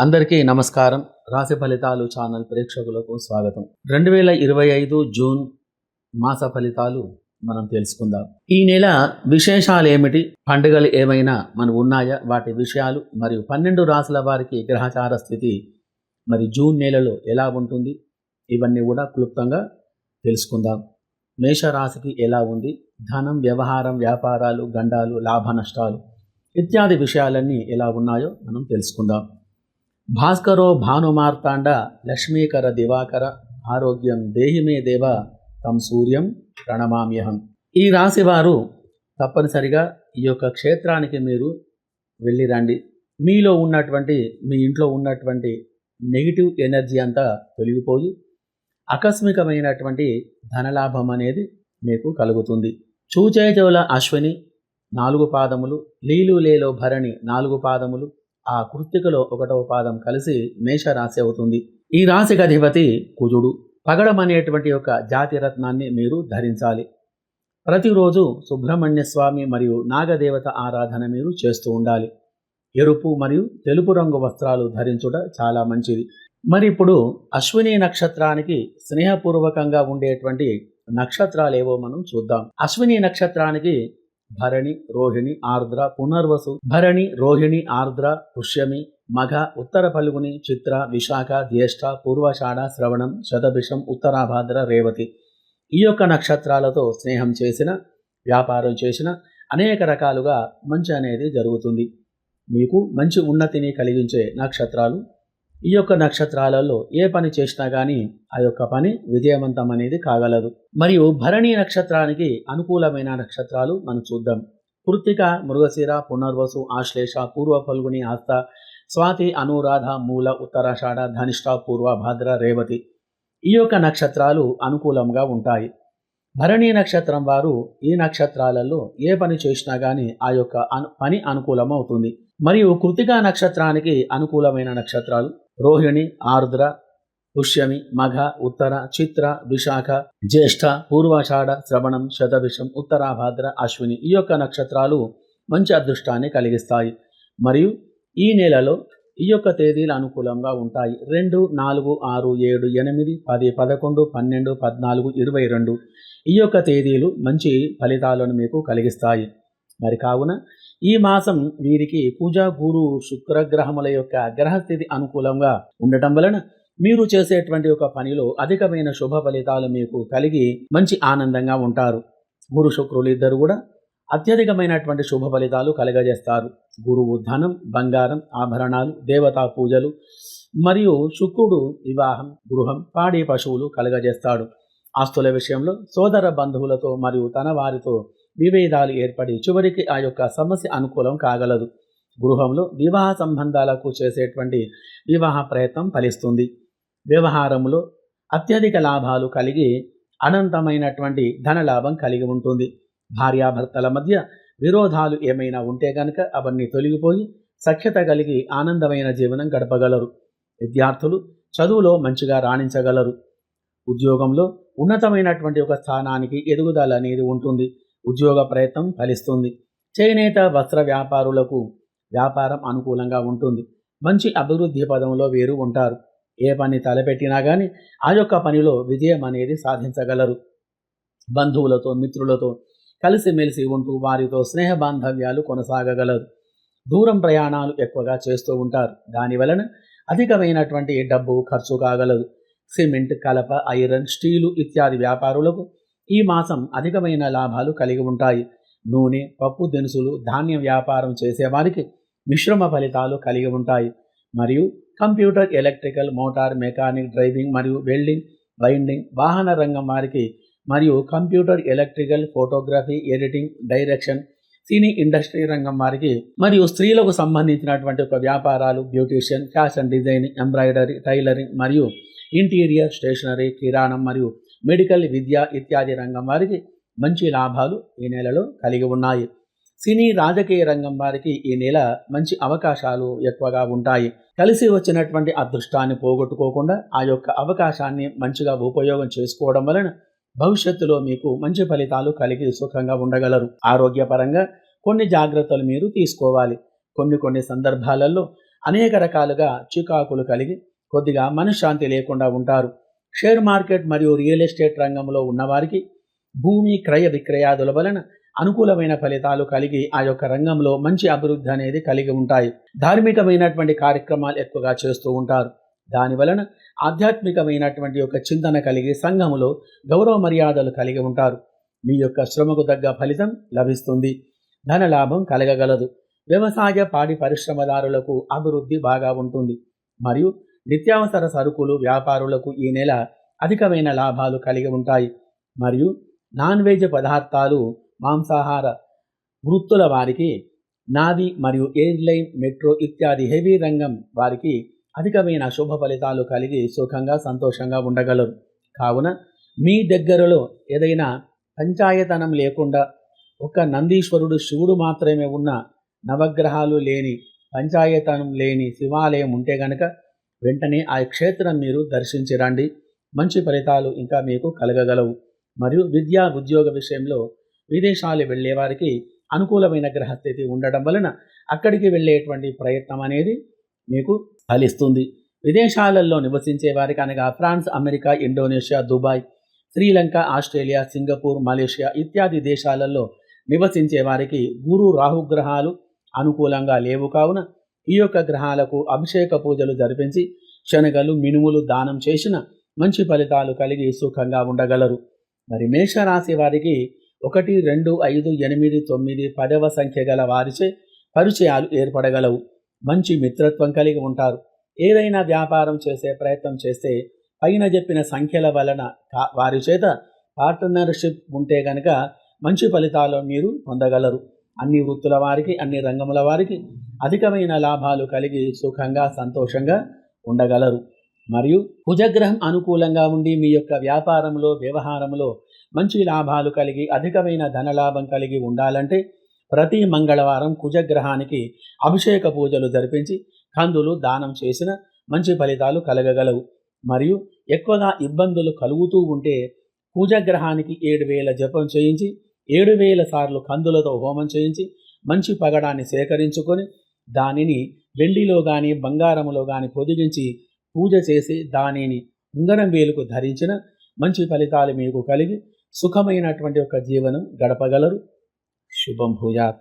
అందరికీ నమస్కారం. రాశి ఫలితాలు ఛానల్ ప్రేక్షకులకు స్వాగతం. రెండు వేల ఇరవై ఐదు జూన్ మాస ఫలితాలు మనం తెలుసుకుందాం. ఈ నెల విశేషాలు ఏమిటి పండుగలు ఏమైనా మనం ఉన్నాయా? వాటి విషయాలు మరియు పన్నెండు రాసుల వారికి గ్రహచార స్థితి మరి జూన్ నెలలో ఎలా ఉంటుంది? ఇవన్నీ కూడా క్లుప్తంగా తెలుసుకుందాం. మేషరాశికి ఎలా ఉంది? ధనం వ్యవహారం వ్యాపారాలు గండాలు లాభ నష్టాలు ఇత్యాది విషయాలన్నీ ఎలా ఉన్నాయో మనం తెలుసుకుందాం. భాస్కరో భానుమార్తాండ లక్ష్మీకర దివాకర ఆరోగ్యం దేహిమే దేవ తం సూర్యం ప్రణమామ్యహం. ఈ రాశివారు తప్పనిసరిగా ఈ యొక్క క్షేత్రానికి మీరు వెళ్ళి రండి. మీలో ఉన్నటువంటి మీ ఇంట్లో ఉన్నటువంటి నెగిటివ్ ఎనర్జీ అంతా తొలగిపోయి ఆకస్మికమైనటువంటి ధనలాభం అనేది మీకు కలుగుతుంది. చూచేజవుల అశ్విని నాలుగు పాదములు లీలు లేలో భరణి నాలుగు పాదములు ఆ కృత్తికలో ఒకటవ పాదం కలిసి మేషరాశి అవుతుంది. ఈ రాశికి అధిపతి కుజుడు. పగడం అనేటువంటి యొక్క జాతి రత్నాన్ని మీరు ధరించాలి. ప్రతిరోజు సుబ్రహ్మణ్య స్వామి మరియు నాగదేవత ఆరాధన మీరు చేస్తూ ఉండాలి. ఎరుపు మరియు తెలుపు రంగు వస్త్రాలు ధరించుట చాలా మంచిది. మరి ఇప్పుడు అశ్విని నక్షత్రానికి స్నేహపూర్వకంగా ఉండేటువంటి నక్షత్రాలు ఏవో మనం చూద్దాం. అశ్విని నక్షత్రానికి భరణి రోహిణి ఆర్ద్ర పునర్వసు. భరణి రోహిణి ఆర్ద్ర పుష్యమి మఘ ఉత్తర పలుగుని చిత్ర విశాఖ జ్యేష్ఠ పూర్వషాఢ శ్రవణం శతభిషం ఉత్తరాభాద్ర రేవతి. ఈ యొక్క నక్షత్రాలతో స్నేహం చేసిన వ్యాపారం చేసిన అనేక రకాలుగా మంచి అనేది జరుగుతుంది. మీకు మంచి ఉన్నతిని కలిగించే నక్షత్రాలు ఈ యొక్క నక్షత్రాలలో ఏ పని చేసినా కానీ ఆ యొక్క పని విజయవంతం అనేది కాగలదు. మరియు భరణి నక్షత్రానికి అనుకూలమైన నక్షత్రాలు మనం చూద్దాం. కృత్తిక మృగశిర పునర్వసు ఆశ్లేష పూర్వ ఫల్గుని ఆస్త స్వాతి అనురాధ మూల ఉత్తరాషాఢ ధనిష్ట పూర్వ భద్ర రేవతి ఈ యొక్క నక్షత్రాలు అనుకూలంగా ఉంటాయి. భరణి నక్షత్రం వారు ఈ నక్షత్రాలలో ఏ పని చేసినా కానీ ఆ యొక్క పని అనుకూలం అవుతుంది మరియు కృతికా నక్షత్రానికి అనుకూలమైన నక్షత్రాలు రోహిణి ఆర్ద్ర పుష్యమి మఘ ఉత్తర చిత్ర విశాఖ జ్యేష్ఠ పూర్వాషాఢ శ్రవణం శతభిషం ఉత్తరాభాద్ర అశ్విని ఈ యొక్క నక్షత్రాలు మంచి అదృష్టాన్ని కలిగిస్తాయి మరియు ఈ నెలలో ఈ యొక్క తేదీలు అనుకూలంగా ఉంటాయి రెండు నాలుగు ఆరు ఏడు ఎనిమిది పది పదకొండు పన్నెండు పద్నాలుగు ఇరవై రెండు. ఈ యొక్క తేదీలు మంచి ఫలితాలను మీకు కలిగిస్తాయి మరి కావున ఈ మాసం వీరికి పూజా గురు శుక్రగ్రహముల యొక్క గ్రహస్థితి అనుకూలంగా ఉండటం వలన మీరు చేసేటువంటి ఒక పనిలో అధికమైన శుభ ఫలితాలు మీకు కలిగి మంచి ఆనందంగా ఉంటారు. గురు శుక్రులు ఇద్దరు కూడా అత్యధికమైనటువంటి శుభ ఫలితాలు కలగజేస్తారు. గురువు ధనం బంగారం ఆభరణాలు దేవతా పూజలు మరియు శుక్రుడు వివాహం గృహం పాడి పశువులు కలగజేస్తాడు. ఆస్తుల విషయంలో సోదర బంధువులతో మరియు తన వారితో విభేదాలు ఏర్పడి చివరికి ఆ యొక్క సమస్య అనుకూలం కాగలదు. గృహంలో వివాహ సంబంధాలకు చేసేటువంటి వివాహ ప్రయత్నం ఫలిస్తుంది. వ్యవహారంలో అత్యధిక లాభాలు కలిగి అనంతమైనటువంటి ధన లాభం కలిగి ఉంటుంది. భార్యాభర్తల మధ్య విరోధాలు ఏమైనా ఉంటే గనక అవన్నీ తొలగిపోయి సఖ్యత కలిగి ఆనందమైన జీవనం గడపగలరు. విద్యార్థులు చదువులో మంచిగా రాణించగలరు. ఉద్యోగంలో ఉన్నతమైనటువంటి ఒక స్థానానికి ఎదుగుదల అనేది ఉంటుంది. ఉద్యోగ ప్రయత్నం ఫలిస్తుంది. చేనేత వస్త్ర వ్యాపారులకు వ్యాపారం అనుకూలంగా ఉంటుంది. మంచి అభివృద్ధి పదంలో వీరు ఉంటారు. ఏ పని తలపెట్టినా కానీ ఆ యొక్క పనిలో విజయం అనేది సాధించగలరు. బంధువులతో మిత్రులతో కలిసిమెలిసి ఉంటూ వారితో స్నేహ బాంధవ్యాలు కొనసాగగలరు. దూరం ప్రయాణాలు ఎక్కువగా చేస్తూ ఉంటారు. దానివలన అధికమైనటువంటి డబ్బు ఖర్చు కాగలదు. సిమెంట్ కలప ఐరన్ స్టీలు ఇత్యాది వ్యాపారులకు ఈ మాసం అధికమైన లాభాలు కలిగి ఉంటాయి. నూనె పప్పు దినుసులు ధాన్యం వ్యాపారం చేసేవారికి మిశ్రమ ఫలితాలు కలిగి ఉంటాయి. మరియు computer electrical motor mechanic driving మరియు వెల్డింగ్ బైండింగ్ వాహన రంగం వారికి మరియు computer electrical photography editing direction cine industry రంగం వారికి మరియు స్త్రీలకు సంబంధించినటువంటి ఒక వ్యాపారాలు beautician fashion designing embroidery tailoring మరియు ఇంటీరియర్ స్టేషనరీ కిరాణం మరియు మెడికల్ విద్య ఇత్యాది రంగం వారికి మంచి లాభాలు ఈ నెలలో కలిగి ఉన్నాయి. సినీ రాజకీయ రంగం వారికి ఈ నెల మంచి అవకాశాలు ఎక్కువగా ఉంటాయి. కలిసి వచ్చినటువంటి అదృష్టాన్ని పోగొట్టుకోకుండా ఆ యొక్క అవకాశాన్ని మంచిగా ఉపయోగం చేసుకోవడం వలన భవిష్యత్తులో మీకు మంచి ఫలితాలు కలిగి సుఖంగా ఉండగలరు. ఆరోగ్యపరంగా కొన్ని జాగ్రత్తలు మీరు తీసుకోవాలి. కొన్ని కొన్ని సందర్భాలలో అనేక రకాలుగా చికాకులు కలిగి కొద్దిగా మనశ్శాంతి లేకుండా ఉంటారు. షేర్ మార్కెట్ మరియు రియల్ ఎస్టేట్ రంగంలో ఉన్నవారికి భూమి క్రయ విక్రయాదుల వలన అనుకూలమైన ఫలితాలు కలిగి ఆ యొక్క రంగంలో మంచి అభివృద్ధి అనేది కలిగి ఉంటాయి. ధార్మికమైనటువంటి కార్యక్రమాలు ఎక్కువగా చేస్తూ ఉంటారు. దాని వలన ఆధ్యాత్మికమైనటువంటి యొక్క చింతన కలిగి సంఘములో గౌరవ మర్యాదలు కలిగి ఉంటారు. మీ యొక్క శ్రమకు తగ్గ ఫలితం లభిస్తుంది. ధన లాభం కలగగలదు. వ్యవసాయ పాడి పరిశ్రమదారులకు అభివృద్ధి బాగా ఉంటుంది. మరియు నిత్యావసర సరుకులు వ్యాపారులకు ఈ నెల అధికమైన లాభాలు కలిగి ఉంటాయి. మరియు నాన్ వెజ్ పదార్థాలు మాంసాహార వృత్తుల వారికి నావి మరియు ఎయిర్లైన్ మెట్రో ఇత్యాది హెవీ రంగం వారికి అధికమైన శుభ ఫలితాలు కలిగి సుఖంగా సంతోషంగా ఉండగలరు. కావున మీ దగ్గరలో ఏదైనా పంచాయతనం లేకుండా ఒక నందీశ్వరుడు శివుడు మాత్రమే ఉన్న నవగ్రహాలు లేని పంచాయతనం లేని శివాలయం ఉంటే గనక వెంటనే ఆ క్షేత్రం మీరు దర్శించి రండి. మంచి ఫలితాలు ఇంకా మీకు కలగగలవు. మరియు విద్యా ఉద్యోగ విషయంలో విదేశాలు వెళ్ళేవారికి అనుకూలమైన గ్రహస్థితి ఉండడం వలన అక్కడికి వెళ్ళేటువంటి ప్రయత్నం అనేది మీకు ఫలిస్తుంది. విదేశాలలో నివసించే వారికి అనగా France America Indonesia Dubai Sri Lanka Australia Singapore Malaysia ఇత్యాది దేశాలలో నివసించే వారికి గురు రాహుగ్రహాలు అనుకూలంగా లేవు కావున ఈ యొక్క గ్రహాలకు అభిషేక పూజలు జరిపించి శనగలు మినుములు దానం చేసిన మంచి ఫలితాలు కలిగి సుఖంగా ఉండగలరు. మరి మేషరాశి వారికి ఒకటి రెండు ఐదు ఎనిమిది తొమ్మిది పదవ సంఖ్య గల వారిచే పరిచయాలు ఏర్పడగలవు. మంచి మిత్రత్వం కలిగి ఉంటారు. ఏదైనా వ్యాపారం చేసే ప్రయత్నం చేస్తే పైన చెప్పిన సంఖ్యల వలన వారి చేత పార్ట్నర్షిప్ ఉంటే గనక మంచి ఫలితాలు మీరు పొందగలరు. అన్ని వృత్తుల వారికి అన్ని రంగముల వారికి అధికమైన లాభాలు కలిగి సుఖంగా సంతోషంగా ఉండగలరు. మరియు కుజగ్రహం అనుకూలంగా ఉండి మీ యొక్క వ్యాపారంలో వ్యవహారంలో మంచి లాభాలు కలిగి అధికమైన ధనలాభం కలిగి ఉండాలంటే ప్రతి మంగళవారం కుజగ్రహానికి అభిషేక పూజలు జరిపించి కందులు దానం చేసిన మంచి ఫలితాలు కలగగలవు. మరియు ఎక్కువగా ఇబ్బందులు కలుగుతూ ఉంటే కుజగ్రహానికి ఏడు వేల జపం చేయించి ఏడు వేల సార్లు కందులతో హోమం చేయించి మంచి పగడాన్ని సేకరించుకొని దానిని వెండిలో కానీ బంగారములో కానీ పొదిగించి పూజ చేసి దానిని ఉంగరం వేలుకు ధరించిన మంచి ఫలితాలు మీకు కలిగి సుఖమైనటువంటి ఒక జీవనం గడపగలరు. శుభం భూయాత్.